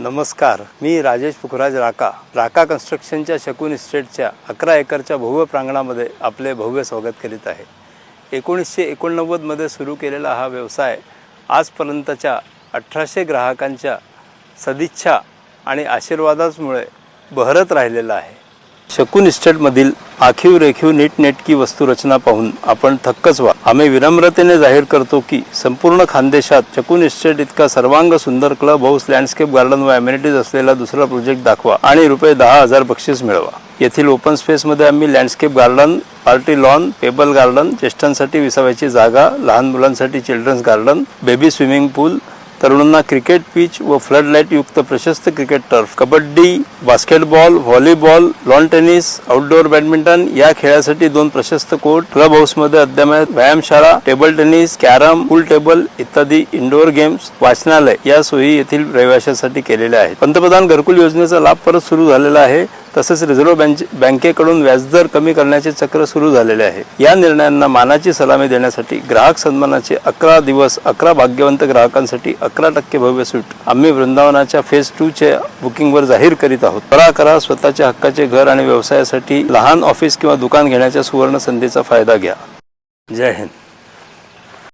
नमस्कार मी राजेश पुखराज राका. राका कन्स्ट्रक्शनच्या शकून इस्टेटच्या अकरा एकरच्या भव्य प्रांगणामध्ये आपले भव्य स्वागत करीत आहे. एकोणीसशे एकोणनव्वदमध्ये सुरू केलेला हा व्यवसाय आजपर्यंतच्या अठराशे ग्राहकांच्या सदिच्छा आणि आशीर्वादाचमुळे बहरत राहिलेला आहे. शकून इस्टेटमधील आखीव रेखीव नीटनेटकी वस्तुरचना पाहून आपण थक्कच व्हा. आम्ही विनम्रतेने जाहीर करतो की संपूर्ण खानदेशात शकून इस्टेट इतका सर्वांग सुंदर क्लब हाऊस लँडस्केप गार्डन व अमेनिटीज असलेला दुसरा प्रोजेक्ट दाखवा आणि रुपये दहा हजार बक्षीस मिळवा. येथील ओपन स्पेसमध्ये आम्ही landscape garden party lawn pebble garden ज्येष्ठांसाठी विसाव्याची जागा लहान मुलांसाठी children's garden baby swimming pool तरुणांना क्रिकेट पिच व फ्लड लाइट युक्त प्रशस्त cricket turf. Kabaddi basketball volleyball lawn tennis outdoor badminton या खेळासाठी दोन प्रशस्त कोर्ट क्लब हाऊसमध्ये अद्ययावत व्यायामशाळा table tennis carrom pool table इत्यादी इनडोअर गेम्स वाचनालय या सोयी येथील रहिवाशांसाठी केलेल्या आहेत. पंतप्रधान घरकुल योजनेचा लाभ परत सुरू झालेला आहे. तसेच रिझर्व्ह बँक बँकेकडून व्याजदर कमी करण्याचे चक्र सुरू झालेले आहे. या निर्णयांना मानाची सलामी देण्यासाठी ग्राहक सन्मानाचे अकरा दिवस अकरा भाग्यवंत ग्राहकांसाठी अकरा टक्के भव्य सूट. आम्ही वृंदावनाच्या फेज टू च्या बुकिंगवर जाहीर करीत आहोत. करा करा स्वतःच्या हक्काचे घर आणि व्यवसायासाठी लहान ऑफिस किंवा दुकान घेण्याच्या सुवर्ण संधीचा फायदा घ्या. जय हिंद.